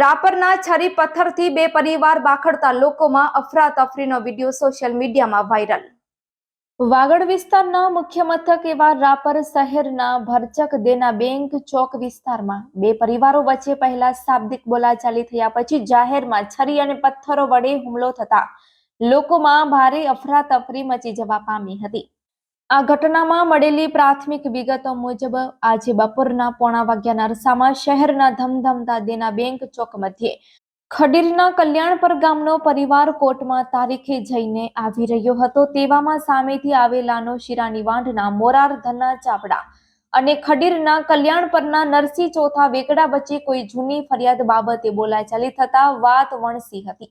રાપરના છરી પથ્થરથી બે પરિવાર બાખડતા લોકોમાં અફરાતફરીનો વીડિયો સોશિયલ મીડિયામાં વાયરલ. વાગડ વિસ્તારના મુખ્ય મથક એવા રાપર શહેરના ભરચક દેના બેંક ચોક વિસ્તારમાં બે પરિવારો વચ્ચે પહેલા શાબ્દિક બોલાચાલી થયા પછી જાહેરમાં છરી અને પથ્થરો વડે હુમલો થતા લોકોમાં ભારે અફરાતફરી મચી જવા પામી હતી. આ ઘટનામાં મળેલી પ્રાથમિક વિગતો મુજબ આજે બપોરના પોણા વાગ્યાના અરસામાં શહેરના ધમધમતા દેના બેંક ચોક મધ્યે ખડીરના કલ્યાણપર ગામનો પરિવાર કોર્ટમાં તારીખે જઈને આવી રહ્યો હતો. તેવામાં સામેથી આવેલાનો શિરાની વાંઢના મોરાર ધના ચાપડા અને ખડીરના કલ્યાણપરના નરસિંહ ચોથા વેકડા વચ્ચે કોઈ જૂની ફરિયાદ બાબતે બોલાચાલી થતા વાત વણસી હતી.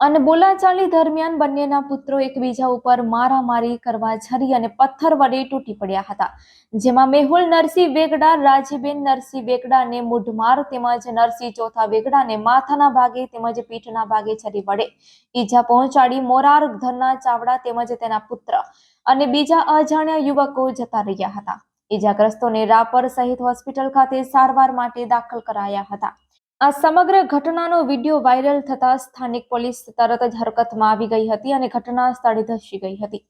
અને બોલાચાલી દરમિયાન બંનેના પુત્રો એકબીજા ઉપર મારામારી કરવા છરી અને પથ્થર વડે તૂટી પડ્યા હતા. જેમાં મેહુલ નરસિંહ વેગડા, રાજીબેન નરસિંહ વેગડાને મૂઢમાર તેમજ નરસિંહ ચોથા વેગડાને માથાના ભાગે તેમજ પીઠના ભાગે છરી વડે ઈજા પહોંચાડી મોરાર ધનના ચાવડા તેમજ તેના પુત્ર અને બીજા અજાણ્યા યુવકો જતા રહ્યા હતા. ઈજાગ્રસ્તોને રાપર સહિત હોસ્પિટલ ખાતે સારવાર માટે દાખલ કરાયા હતા. આ સમગ્ર ઘટનાનો વીડિયો વાયરલ થતા સ્થાનિક પોલીસ તરત જ હરકતમાં આવી ગઈ હતી અને ઘટના સ્થળે ધસી ગઈ હતી.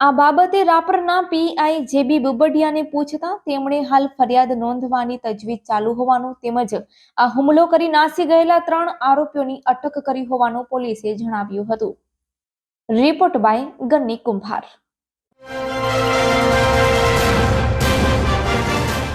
આ બાબતે રાપરના પીઆઈ જેબી બુબડિયાને પૂછતા તેમણે હાલ ફરિયાદ નોંધવાની તજવીજ ચાલુ હોવાનું તેમજ આ હુમલો કરી નાસી ગયેલા ત્રણ આરોપીઓની અટક કરી હોવાનું પોલીસે જણાવ્યું હતું. રિપોર્ટ બાય ગન્ની કુંભાર.